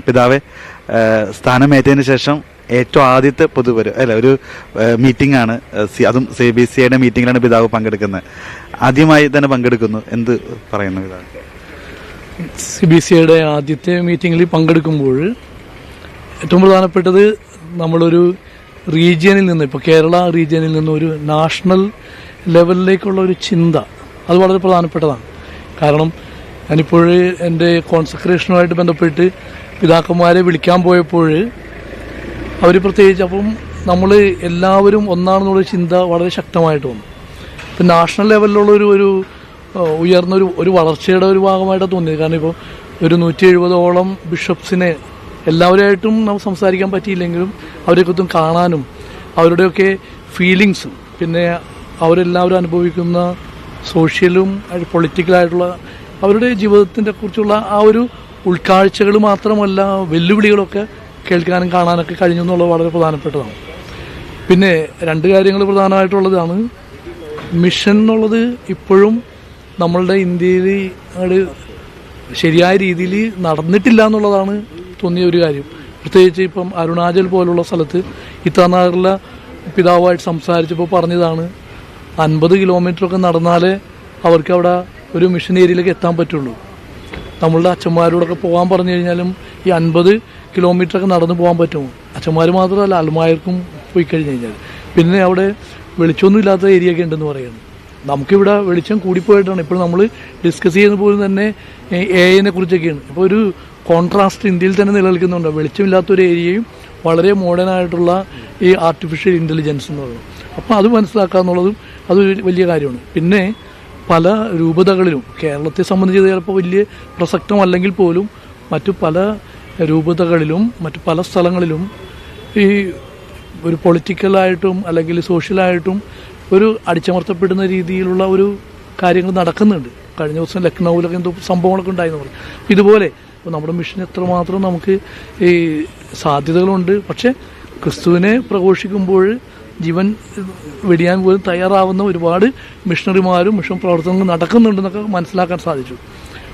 പിതാവെ സ്ഥാനമേറ്റതിന് ശേഷം ഏറ്റവും ആദ്യത്തെ പൊതുവര് അല്ല ഒരു മീറ്റിംഗ് ആണ് അതും സി ബി സി ഐയുടെ മീറ്റിംഗിലാണ് പിതാവ് പങ്കെടുക്കുന്നത്. ആദ്യമായി തന്നെ പങ്കെടുക്കുന്നു. എന്ത് പറയുന്നു പിതാവ്? സി ബി സി ഐയുടെ ആദ്യത്തെ മീറ്റിങ്ങിൽ പങ്കെടുക്കുമ്പോൾ ഏറ്റവും പ്രധാനപ്പെട്ടത് നമ്മളൊരു റീജിയനിൽ നിന്ന് ഇപ്പോൾ കേരള റീജിയനിൽ നിന്ന് ഒരു നാഷണൽ ലെവലിലേക്കുള്ള ഒരു ചിന്ത അത് വളരെ പ്രധാനപ്പെട്ടതാണ്. കാരണം ഞാനിപ്പോൾ എന്റെ കോൺസെൻട്രേഷനുമായിട്ട് ബന്ധപ്പെട്ട് പിതാക്കന്മാരെ വിളിക്കാൻ പോയപ്പോൾ അവർ പ്രത്യേകിച്ച് അപ്പം നമ്മൾ എല്ലാവരും ഒന്നാണെന്നുള്ള ചിന്ത വളരെ ശക്തമായിട്ട് വന്നു. ഇപ്പം നാഷണൽ ലെവലിലുള്ള ഒരു ഒരു ഉയർന്ന ഒരു വളർച്ചയുടെ ഒരു ഭാഗമായിട്ടാണ് തോന്നിയത്. കാരണം ഇപ്പോൾ ഒരു നൂറ്റി എഴുപതോളം ബിഷപ്സിനെ എല്ലാവരുമായിട്ടും നമുക്ക് സംസാരിക്കാൻ പറ്റിയില്ലെങ്കിലും അവരെയൊക്കെ കാണാനും അവരുടെയൊക്കെ ഫീലിങ്സും പിന്നെ അവരെല്ലാവരും അനുഭവിക്കുന്ന സോഷ്യലും പൊളിറ്റിക്കലായിട്ടുള്ള അവരുടെ ജീവിതത്തിനെ കുറിച്ചുള്ള ആ ഒരു ഉൾക്കാഴ്ചകൾ മാത്രമല്ല വെല്ലുവിളികളൊക്കെ കേൾക്കാനും കാണാനൊക്കെ കഴിഞ്ഞു എന്നുള്ളത് വളരെ പ്രധാനപ്പെട്ടതാണ്. പിന്നെ രണ്ട് കാര്യങ്ങൾ പ്രധാനമായിട്ടുള്ളതാണ്. മിഷൻ എന്നുള്ളത് ഇപ്പോഴും നമ്മളുടെ ഇന്ത്യയിൽ ശരിയായ രീതിയിൽ നടന്നിട്ടില്ല എന്നുള്ളതാണ് തോന്നിയ ഒരു കാര്യം. പ്രത്യേകിച്ച് ഇപ്പം അരുണാചൽ പോലുള്ള സ്ഥലത്ത് ഇത്തനാറിലെ പിതാവുമായിട്ട് സംസാരിച്ചപ്പോൾ പറഞ്ഞതാണ് അൻപത് കിലോമീറ്ററൊക്കെ നടന്നാലേ അവർക്ക് അവിടെ ഒരു മിഷൻ ഏരിയയിലേക്ക് എത്താൻ പറ്റുള്ളൂ. നമ്മളുടെ അച്ഛന്മാരോടൊക്കെ പോകാൻ പറഞ്ഞു കഴിഞ്ഞാലും ഈ അൻപത് കിലോമീറ്റർ ഒക്കെ നടന്നു പോകാൻ പറ്റും. അച്ഛന്മാർ മാത്രമല്ല അൽമായർക്കും പോയി കഴിഞ്ഞ് കഴിഞ്ഞാൽ പിന്നെ അവിടെ വെളിച്ചമൊന്നും ഇല്ലാത്ത ഏരിയ ഒക്കെ ഉണ്ടെന്ന് പറയുന്നു. നമുക്കിവിടെ വെളിച്ചം കൂടിപ്പോയിട്ടാണ്. ഇപ്പോൾ നമ്മൾ ഡിസ്കസ് ചെയ്യുന്ന പോലും തന്നെ എ ഐനെ കുറിച്ചൊക്കെയാണ്. ഇപ്പോൾ ഒരു കോൺട്രാസ്റ്റ് ഇന്ത്യയിൽ തന്നെ നിലനിൽക്കുന്നുണ്ട്. വെളിച്ചമില്ലാത്തൊരു ഏരിയയും വളരെ മോഡേൺ ആയിട്ടുള്ള ഈ ആർട്ടിഫിഷ്യൽ ഇന്റലിജൻസ് എന്ന് പറയുന്നത് അപ്പോൾ അത് മനസ്സിലാക്കുക എന്നുള്ളതും അതൊരു വലിയ കാര്യമാണ്. പിന്നെ പല രൂപതകളിലും കേരളത്തെ സംബന്ധിച്ച് ചിലപ്പോൾ വലിയ പ്രസക്തമല്ലെങ്കിൽ പോലും മറ്റു പല രൂപതകളിലും മറ്റു പല സ്ഥലങ്ങളിലും ഈ ഒരു പൊളിറ്റിക്കലായിട്ടും അല്ലെങ്കിൽ സോഷ്യലായിട്ടും ഒരു അടിച്ചമർത്തപ്പെടുന്ന രീതിയിലുള്ള ഒരു കാര്യങ്ങൾ നടക്കുന്നുണ്ട്. കഴിഞ്ഞ ദിവസം ലക്നൌവിലൊക്കെ എന്തോ സംഭവങ്ങളൊക്കെ ഉണ്ടായെന്ന് പറഞ്ഞു. ഇതുപോലെ നമ്മുടെ മിഷൻ എത്രമാത്രം നമുക്ക് ഈ സാധ്യതകളുണ്ട്. പക്ഷേ ക്രിസ്തുവിനെ പ്രഘോഷിക്കുമ്പോൾ ജീവൻ വെടിയാൻ പോലും തയ്യാറാവുന്ന ഒരുപാട് മിഷണറിമാരും മിഷൻ പ്രവർത്തനങ്ങളും നടക്കുന്നുണ്ടെന്നൊക്കെ മനസ്സിലാക്കാൻ സാധിച്ചു.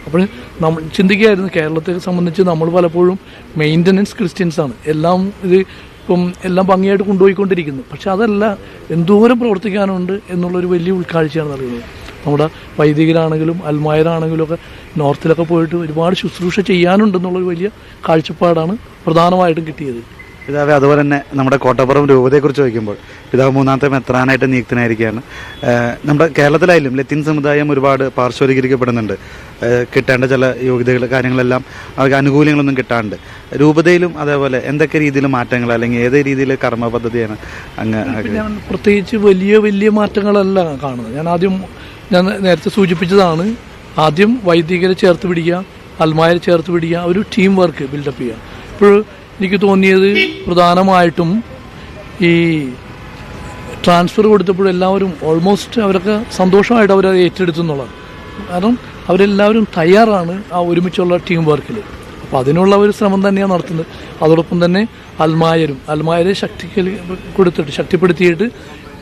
അപ്പോൾ നമ്മൾ ചിന്തിക്കുകയായിരുന്നു കേരളത്തെ സംബന്ധിച്ച് നമ്മൾ പലപ്പോഴും മെയിന്റനൻസ് ക്രിസ്ത്യൻസാണ് എല്ലാം ഇത് ഇപ്പം എല്ലാം ഭംഗിയായിട്ട് കൊണ്ടുപോയിക്കൊണ്ടിരിക്കുന്നു. പക്ഷെ അതല്ല എന്തോരം പ്രവർത്തിക്കാനുണ്ട് എന്നുള്ളൊരു വലിയ ഉൾക്കാഴ്ചയാണ് നൽകുന്നത്. നമ്മുടെ വൈദികരാണെങ്കിലും അൽമായരാണെങ്കിലും ഒക്കെ നോർത്തിലൊക്കെ പോയിട്ട് ഒരുപാട് ശുശ്രൂഷ ചെയ്യാനുണ്ടെന്നുള്ളൊരു വലിയ കാഴ്ചപ്പാടാണ് പ്രധാനമായിട്ടും കിട്ടിയത്. പിതാവെ അതുപോലെ തന്നെ നമ്മുടെ കോട്ടപ്പുറം രൂപതയെക്കുറിച്ച് ചോദിക്കുമ്പോൾ പിതാവ് മൂന്നാമത്തെ മെത്രാനായിട്ട് നിയുക്തനായിരിക്കുകയാണ്. നമ്മുടെ കേരളത്തിലായാലും ലത്തീൻ സമുദായം ഒരുപാട് പാർശ്വവൽക്കരിക്കപ്പെടുന്നുണ്ട്. കിട്ടേണ്ട ചില യോഗ്യതകൾ കാര്യങ്ങളെല്ലാം അവർക്ക് ആനുകൂല്യങ്ങളൊന്നും കിട്ടാണ്ട്. രൂപതയിലും അതേപോലെ എന്തൊക്കെ രീതിയിൽ മാറ്റങ്ങൾ അല്ലെങ്കിൽ ഏത് രീതിയിൽ കർമ്മ പദ്ധതിയാണ് അങ്ങ് ഞാൻ പ്രത്യേകിച്ച് വലിയ വലിയ മാറ്റങ്ങളല്ല കാണുന്നത്. ഞാൻ ആദ്യം ഞാൻ നേരത്തെ സൂചിപ്പിച്ചതാണ് ആദ്യം വൈദികരെ ചേർത്ത് പിടിക്കുക അൽമാരെ ചേർത്ത് പിടിക്കുക ഒരു ടീം വർക്ക് ബിൽഡപ്പ് ചെയ്യുക. ഇപ്പോൾ എനിക്ക് തോന്നിയത് പ്രധാനമായിട്ടും ഈ ട്രാൻസ്ഫർ കൊടുത്തപ്പോൾ എല്ലാവരും ഓൾമോസ്റ്റ് അവരൊക്കെ സന്തോഷമായിട്ട് അവർ ഏറ്റെടുത്തു എന്നുള്ളത് കാരണം അവരെല്ലാവരും തയ്യാറാണ് ആ ഒരുമിച്ചുള്ള ടീം വർക്കിൽ അപ്പോൾ അതിനുള്ള ഒരു ശ്രമം തന്നെയാണ് നടത്തുന്നത്. അതോടൊപ്പം തന്നെ അൽമായരും അൽമായരെ ശക്തിക്കൽ കൊടുത്തിട്ട് ശക്തിപ്പെടുത്തിയിട്ട്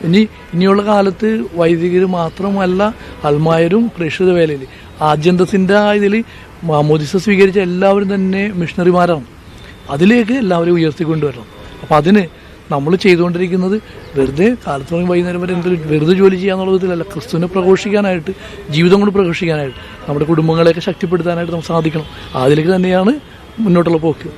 ഇനി ഇനിയുള്ള കാലത്ത് വൈദികർ മാത്രമല്ല അൽമായരും പ്രേക്ഷിത വേലയിൽ. ആജ്യന്തസിന്റെ ആ ഇതിൽ മാമോദിസ സ്വീകരിച്ച എല്ലാവരും തന്നെ മിഷണറിമാരാണ് അതിലേക്ക് എല്ലാവരും ഉയർത്തിക്കൊണ്ടുവരണം. അപ്പം അതിന് നമ്മൾ ചെയ്തുകൊണ്ടിരിക്കുന്നത് വെറുതെ കാലത്ത് തുടങ്ങി വൈകുന്നേരം വരെ എന്തൊരു വെറുതെ ജോലി ചെയ്യാന്നുള്ളതിലല്ല ക്രിസ്തുവിനെ പ്രഘോഷിക്കാനായിട്ട് ജീവിതം കൊണ്ട് പ്രഘോഷിക്കാനായിട്ട് നമ്മുടെ കുടുംബങ്ങളെയൊക്കെ ശക്തിപ്പെടുത്താനായിട്ട് നമുക്ക് സാധിക്കണം. അതിലേക്ക് തന്നെയാണ് മുന്നോട്ടുള്ള പോക്ക്.